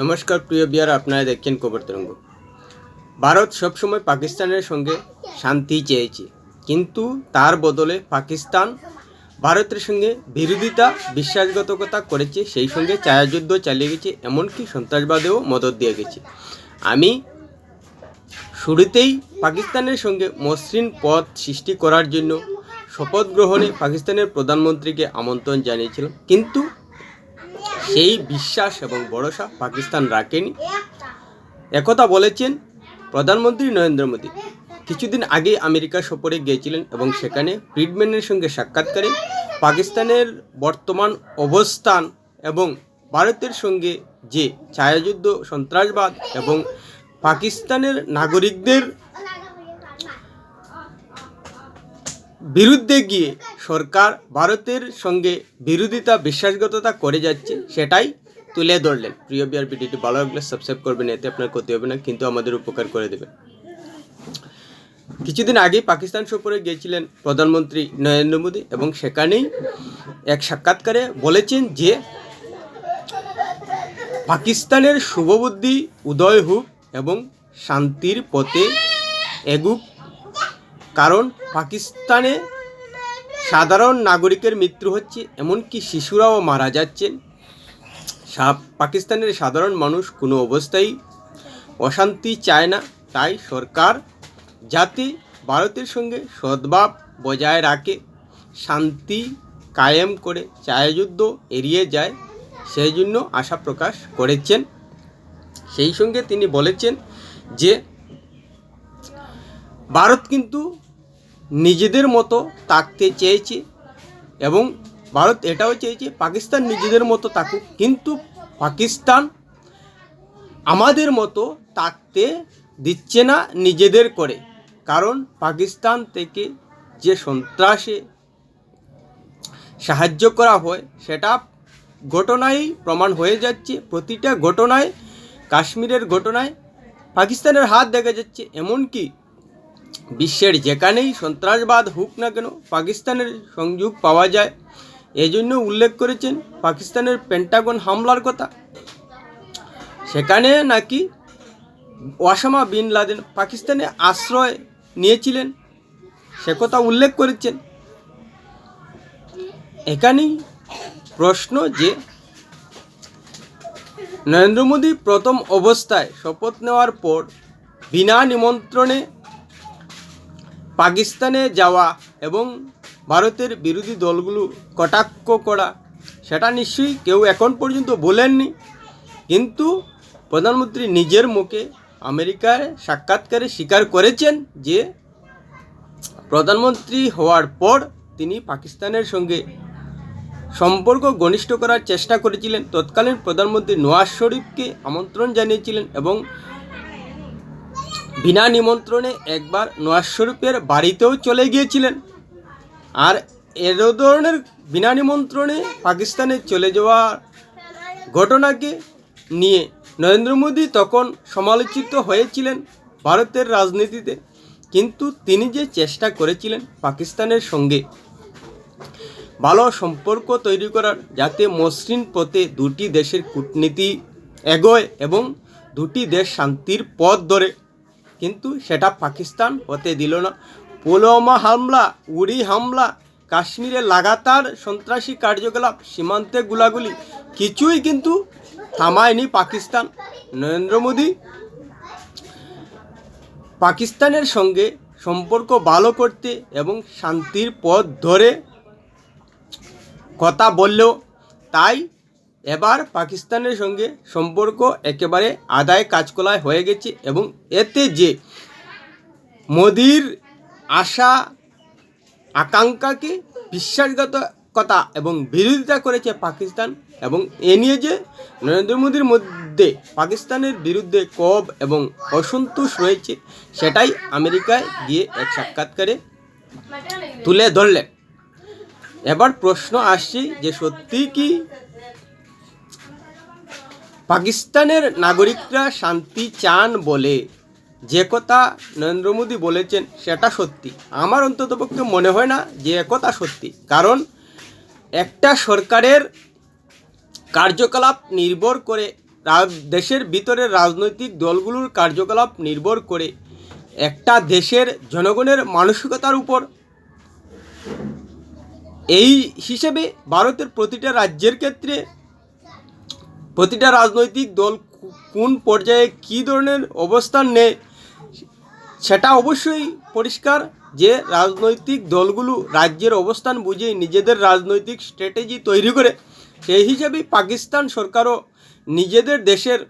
নমস্কার, প্রিয় বিয়ার, আপনারা দেখছেন খবর তরঙ্গ। ভারত সবসময় পাকিস্তানের সঙ্গে শান্তি চেয়েছে, কিন্তু তার বদলে পাকিস্তান ভারতের সঙ্গে বিরোধিতা, বিশ্বাসঘাতকতা করেছে, সেই সঙ্গে ছায়াযুদ্ধ চালিয়ে গেছে, এমনকি সন্ত্রাসবাদেও মদত দিয়ে গেছে। আমি শুরুতেই পাকিস্তানের সঙ্গে মসৃণ পথ সৃষ্টি করার জন্য শপথ গ্রহণে পাকিস্তানের প্রধানমন্ত্রীকে আমন্ত্রণ জানিয়েছিলাম, কিন্তু সেই বিশ্বাস এবং ভরসা পাকিস্তান রাখেনি। একথা বলেছেন প্রধানমন্ত্রী নরেন্দ্র মোদী। কিছুদিন আগে আমেরিকা সফরে গিয়েছিলেন এবং সেখানে ফ্রিডম্যানের সঙ্গে সাক্ষাৎকারে পাকিস্তানের বর্তমান অবস্থান এবং ভারতের সঙ্গে যে ছায়াযুদ্ধ, সন্ত্রাসবাদ এবং পাকিস্তানের নাগরিকদের বিরুদ্ধে গিয়ে সরকার ভারতের সঙ্গে বিরোধিতা বিশ্বাসগততা করে যাচ্ছে, সেটাই তুলে ধরলেন। প্রিয় বিআর ভিডিওটি ভালো লাগলে সাবস্ক্রাইব করবেন, এতে আপনার ক্ষতি হবে না, কিন্তু আমাদের উপকার করে দেবেন কিছুদিন আগে পাকিস্তান সফরে গিয়েছিলেন প্রধানমন্ত্রী নরেন্দ্র মোদী এবং সেখানেই এক সাক্ষাৎকারে বলেছেন যে, পাকিস্তানের শুভবুদ্ধি, উদয় হোক এবং শান্তির পথে এগুক। কারণ পাকিস্তানে সাধারণ নাগরিকের মৃত্যু হচ্ছে, এমনকি শিশুরাও মারা যাচ্ছেন। পাকিস্তানের সাধারণ মানুষ কোনো অবস্থায় অশান্তি চায় না। তাই সরকার যাতে ভারতের সঙ্গে সদ্ভাব বজায় রাখে, শান্তি কায়েম করে ছায়াযুদ্ধ এড়িয়ে যায়, সেই জন্য আশা প্রকাশ করেছেন। সেই সঙ্গে তিনি বলেছেন যে, ভারত কিন্তু নিজেদের মতো থাকতে চেয়েছে এবং ভারত এটাও চেয়েছে, পাকিস্তান নিজেদের মতো থাকুক কিন্তু পাকিস্তান আমাদের মতো থাকতে দিচ্ছে না নিজেদের করে। কারণ পাকিস্তান থেকে যে সন্ত্রাসে সাহায্য করা হয়, সেটা ঘটনায় প্রমাণ হয়ে যাচ্ছে। প্রতিটা ঘটনায়, কাশ্মীরের ঘটনায় পাকিস্তানের হাত দেখা যাচ্ছে। এমনকি বিশ্বের যেখানেই সন্ত্রাসবাদ হোক না কেন, পাকিস্তানের সংযোগ পাওয়া যায়। এজন্য উল্লেখ করেছেন পাকিস্তানের পেন্টাগন হামলার কথা। সেখানে নাকি ওয়াসামা বিন লাদেন পাকিস্তানে আশ্রয় নিয়েছিলেন, সে কথা উল্লেখ করেছেন। এখানেই প্রশ্ন যে, নরেন্দ্র মোদী প্রথম অবস্থায় শপথ নেওয়ার পর বিনা নিমন্ত্রণে পাকিস্তানে যাওয়া এবং ভারতের বিরোধী দলগুলো কটাক্ষ করা, সেটা নিশ্চয়ই কেউ এখন পর্যন্ত বলেননি। কিন্তু প্রধানমন্ত্রী নিজের মুখে আমেরিকার সাক্ষাৎকারে স্বীকার করেছেন যে, প্রধানমন্ত্রী হওয়ার পর তিনি পাকিস্তানের সঙ্গে সম্পর্ক ঘনিষ্ঠ করার চেষ্টা করেছিলেন। তৎকালীন প্রধানমন্ত্রী নওয়াজ শরীফকে আমন্ত্রণ জানিয়েছিলেন এবং বিনা নিমন্ত্রণে একবার নওয়াজ শরীফের বাড়িতেও চলে গিয়েছিলেন। আর এর ধরনের বিনা নিমন্ত্রণে পাকিস্তানে চলে যাওয়ার ঘটনাকে নিয়ে নরেন্দ্র মোদী তখন সমালোচিত হয়েছিলেন ভারতের রাজনীতিতে। কিন্তু তিনি যে চেষ্টা করেছিলেন পাকিস্তানের সঙ্গে ভালো সম্পর্ক তৈরি করার, যাতে মসৃণ পথে দুটি দেশের কূটনীতি এগোয় এবং দুটি দেশ শান্তির পথ ধরে কিন্তু সেটা পাকিস্তান হতে দিল না। পুলওয়ামা হামলা, উড়ি হামলা, কাশ্মীরে লাগাতার সন্ত্রাসী কার্যকলাপ, সীমান্তে গুলাগুলি, কিছুই কিন্তু থামায়নি পাকিস্তান। নরেন্দ্র মোদী পাকিস্তানের সঙ্গে সম্পর্ক ভালো করতে এবং শান্তির পথ ধরে কথা বললেও তাই এবার পাকিস্তানের সঙ্গে সম্পর্ক একেবারে আদায় কাজকলায় হয়ে গেছে এবং এতে যে মোদির আশা, আকাঙ্ক্ষাকে বিশ্বাসঘাতকতা এবং বিরোধিতা করেছে পাকিস্তান এবং এ নিয়ে যে নরেন্দ্র মোদীর মধ্যে পাকিস্তানের বিরুদ্ধে কব এবং অসন্তোষ রয়েছে, সেটাই আমেরিকায় গিয়ে এক সাক্ষাৎকারে তুলে ধরলেন। এবার প্রশ্ন আসছে যে সত্যি কি পাকিস্তানের নাগরিকরা শান্তি চান বলে। যে কথা নরেন্দ্র মোদী বলেছেন, সেটা সত্যি। আমার অন্ততপক্ষে মনে হয় না যে একথা সত্যি। কারণ একটা সরকারের কার্যকলাপ নির্ভর করে দেশের ভিতরে রাজনৈতিক দলগুলোর কার্যকলাপ নির্ভর করে একটা দেশের জনগণের মানসিকতার উপর। এই হিসেবে ভারতের প্রতিটা রাজ্যের ক্ষেত্রে প্রতিটা রাজনৈতিক দল কোন পর্যায়ে কী ধরনের অবস্থান নেয়, সেটা অবশ্যই পরিষ্কার যে রাজনৈতিক দলগুলো রাজ্যের অবস্থান বুঝে নিজেদের রাজনৈতিক স্ট্র্যাটেজি তৈরি করে, সেই হিসাবেই পাকিস্তান সরকারও নিজেদের দেশের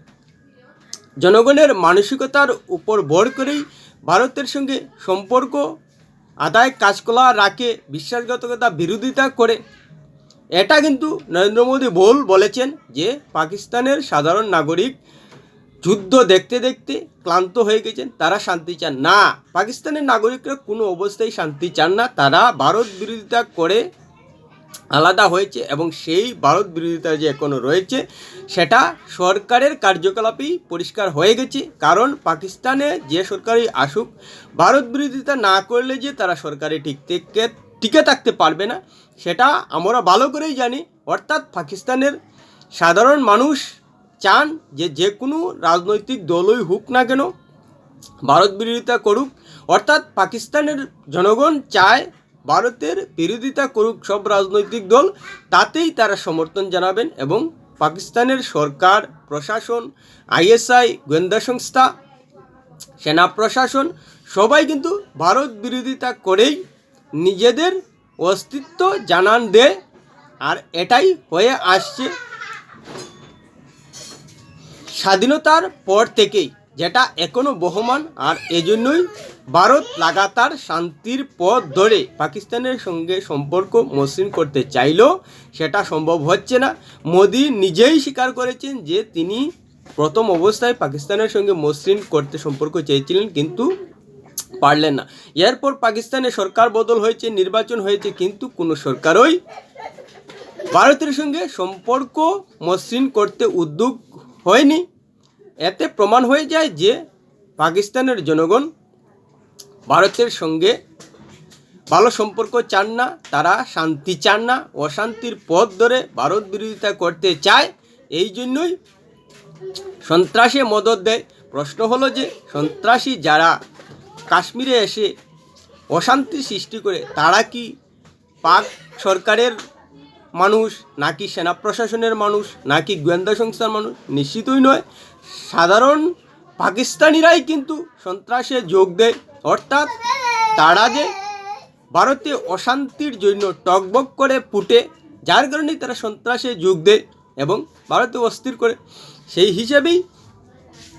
জনগণের মানসিকতার উপর ভর করেই ভারতের সঙ্গে সম্পর্ক আদায় কাজকলা রাখে, বিশ্বাসঘাতকতা বিরোধিতা করে। এটা কিন্তু নরেন্দ্র মোদী ভুল বলেছেন যে পাকিস্তানের সাধারণ নাগরিক যুদ্ধ দেখতে দেখতে ক্লান্ত হয়ে গেছেন, তারা শান্তি চান। না, পাকিস্তানের নাগরিকরা কোনো অবস্থায় শান্তি চান না, তারা ভারত বিরোধিতা করে আলাদা হয়েছে এবং সেই ভারত বিরোধিতা যে এখনও রয়েছে, সেটা সরকারের কার্যকলাপেই পরিষ্কার হয়ে গেছে। কারণ পাকিস্তানে যে সরকারই আসুক, ভারত বিরোধিতা না করলে যে তারা সরকারে ঠিক থেকে টিকে থাকতে পারবে না। সেটা আমরা ভালো করেই জানি। অর্থাৎ পাকিস্তানের সাধারণ মানুষ চান যে যে কোনো রাজনৈতিক দলই হোক না কেন ভারত বিরোধিতা করুক। অর্থাৎ পাকিস্তানের জনগণ চায় ভারতের বিরোধিতা করুক সব রাজনৈতিক দল, তাতেই তারা সমর্থন জানাবেন এবং পাকিস্তানের সরকার, প্রশাসন, আইএসআই, গোয়েন্দা সংস্থা, সেনা প্রশাসন সবাই কিন্তু ভারত বিরোধিতা করেই নিজেদের অস্তিত্ব জানান দেয় আর এটাই হয়ে আসছে স্বাধীনতার পর থেকেই, যেটা এখনও বহমান, আর এজন্যই ভারত লাগাতার শান্তির পথ ধরে পাকিস্তানের সঙ্গে সম্পর্ক মসৃণ করতে চাইলেও সেটা সম্ভব হচ্ছে না। মোদি নিজেই স্বীকার করেছেন যে তিনি প্রথম অবস্থায় পাকিস্তানের সঙ্গে মসৃণ করতে সম্পর্ক চেয়েছিলেন, কিন্তু পারলেন না। এরপর পাকিস্তানে সরকার বদল হয়েছে, নির্বাচন হয়েছে, কিন্তু কোনো সরকারই ভারতের সঙ্গে সম্পর্ক মসৃণ করতে উদ্যোগ হয়নি। এতে প্রমাণ হয়ে যায় যে পাকিস্তানের জনগণ ভারতের সঙ্গে ভালো সম্পর্ক চান না, তারা শান্তি চান না, অশান্তির পথ ধরে ভারত বিরোধিতা করতে চায়। এই জন্যই সন্ত্রাসে মদত দেয়। প্রশ্ন হলো যে সন্ত্রাসী যারা কাশ্মীরে এসে অশান্তি সৃষ্টি করে তারা কি পাক সরকারের মানুষ, নাকি সেনা প্রশাসনের মানুষ, নাকি গোয়েন্দা সংস্থার মানুষ? নিশ্চিতই নয়। সাধারণ পাকিস্তানিরাই কিন্তু সন্ত্রাসে যোগ দেয়। অর্থাৎ তারা যে ভারতে অশান্তির জন্য টকবক করে ফুটে, যার কারণেই তারা সন্ত্রাসে যোগ দেয় এবং ভারতে অস্থির করে। সেই হিসেবেই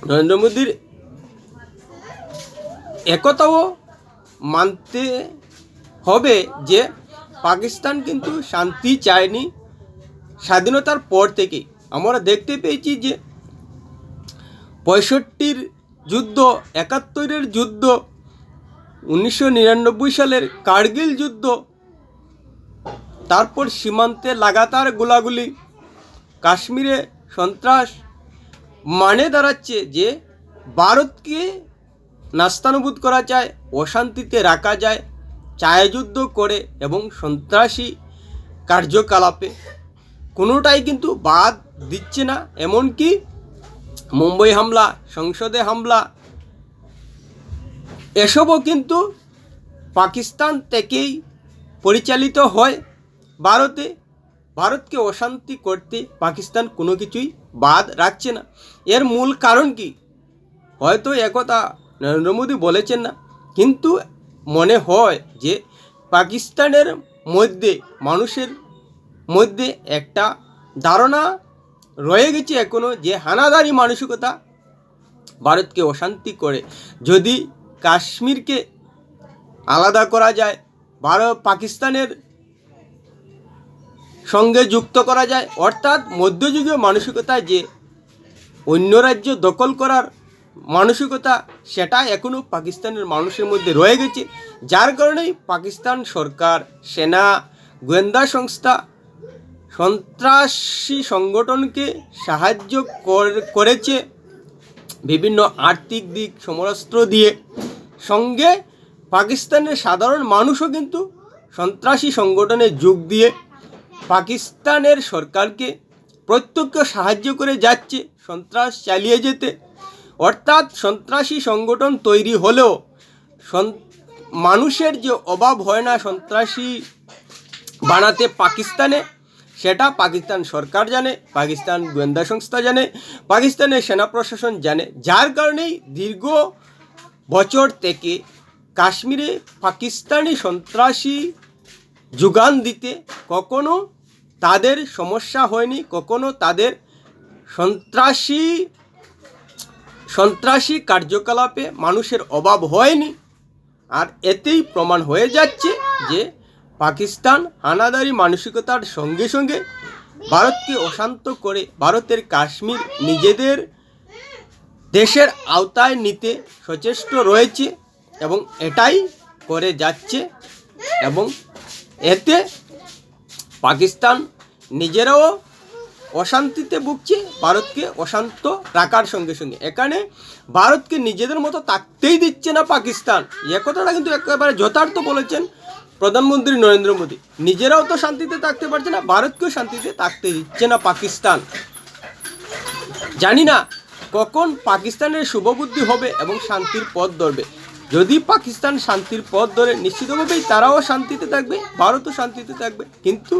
নরেন্দ্র মোদীর একতাও মানতে হবে যে পাকিস্তান কিন্তু শান্তি চায়নি স্বাধীনতার পর থেকে। আমরা দেখতে পেয়েছি যে পঁয়ষট্টির যুদ্ধ, একাত্তরের যুদ্ধ, উনিশশো নিরানব্বই সালের কার্গিল যুদ্ধ, তারপর সীমান্তে লাগাতার গোলাগুলি, কাশ্মীরে সন্ত্রাস মানে দাঁড়াচ্ছে যে ভারতকে নাস্তানুভূত করা যায়, অশান্তিতে রাখা যায় ছায়াযুদ্ধ করে এবং সন্ত্রাসী কার্যকলাপে। কোনোটাই কিন্তু বাদ দিচ্ছে না, এমনকি মুম্বই হামলা, সংসদে হামলা, এসবও কিন্তু পাকিস্তান থেকেই পরিচালিত হয়। ভারতে, ভারতকে অশান্তি করতে পাকিস্তান কোনো কিছুই বাদ রাখছে না। এর মূল কারণ কি? হয়তো একথা নরেন্দ্র মোদী বলেছেন না। কিন্তু মনে হয় যে পাকিস্তানের মধ্যে, মানুষের মধ্যে একটা ধারণা রয়ে গেছে এখনও যে হানাদারি মানসিকতা ভারতকে অশান্তি করে। যদি কাশ্মীরকে আলাদা করা যায়, ভারত পাকিস্তানের সঙ্গে যুক্ত করা যায়, অর্থাৎ মধ্যযুগীয় মানসিকতা যে অন্য রাজ্য দখল করার মানসিকতা সেটা এখনও পাকিস্তানের মানুষের মধ্যে রয়ে গেছে। যার কারণেই পাকিস্তান সরকার, সেনা, গোয়েন্দা সংস্থা, সন্ত্রাসী সংগঠনকে সাহায্য কর- করেছে বিভিন্ন আর্থিক দিক, সমরাস্ত্র দিয়ে। সঙ্গে পাকিস্তানের সাধারণ মানুষও কিন্তু সন্ত্রাসী সংগঠনে যোগ দিয়ে পাকিস্তানের সরকারকে প্রত্যক্ষ সাহায্য করে যাচ্ছে, সন্ত্রাস চালিয়ে যেতে। অর্থাৎ সন্ত্রাসী সংগঠন তৈরি হলেও মানুষের যে অভাব হয় না সন্ত্রাসী বানাতে পাকিস্তানে, সেটা পাকিস্তান সরকার জানে, পাকিস্তান গোয়েন্দা সংস্থা জানে, পাকিস্তানের সেনা প্রশাসন জানে। যার কারণেই দীর্ঘ বছর থেকে কাশ্মীরে পাকিস্তানি সন্ত্রাসী যোগান দিতে কখনো তাদের সমস্যা হয়নি, কখনো তাদের সন্ত্রাসী সন্ত্রাসী কার্যকলাপে মানুষের অভাব হয়নি। আর এতেই প্রমাণ হয়ে যাচ্ছে যে পাকিস্তান হানাদারি মানসিকতার সঙ্গে সঙ্গে ভারতকে অশান্ত করে ভারতের কাশ্মীর নিজেদের দেশের আওতায় নিতে সচেষ্ট রয়েছে এবং এটাই করে যাচ্ছে এবং এতে পাকিস্তান নিজেরাও অশান্তিতে ভুগছে, ভারতকে অশান্ত রাখার সঙ্গে সঙ্গে। এখানে ভারতকে নিজেদের মতো থাকতেই দিচ্ছে না পাকিস্তান। এ কথাটা কিন্তু একেবারে যথার্থ বলেছেন প্রধানমন্ত্রী নরেন্দ্র মোদী। নিজেরাও তো শান্তিতে থাকতে পারছে না, ভারতকেও শান্তিতে থাকতে দিচ্ছে না পাকিস্তান। জানি না কখন পাকিস্তানের শুভবুদ্ধি হবে এবং শান্তির পথ ধরবে। যদি পাকিস্তান শান্তির পথ ধরে, নিশ্চিতভাবেই তারাও শান্তিতে থাকবে, ভারতও শান্তিতে থাকবে। কিন্তু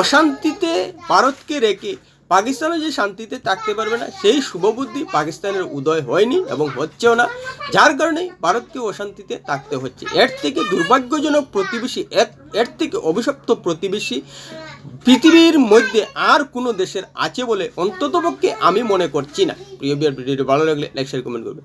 অশান্তিতে ভারতকে রেখে পাকিস্তানও যে শান্তিতে থাকতে পারবে না, সেই শুভবুদ্ধি পাকিস্তানের উদয় হয়নি এবং হচ্ছেও না। যার কারণেই ভারতকে অশান্তিতে থাকতে হচ্ছে। এর থেকে দুর্ভাগ্যজনক প্রতিবেশী, এর থেকে অভিশপ্ত প্রতিবেশী পৃথিবীর মধ্যে আর কোনো দেশের আছে বলে অন্ততপক্ষে আমি মনে করছি না। প্রিয় বিয়ার, ভিডিওটি ভালো লাগলে লাইক শেয়ার কমেন্ট করবে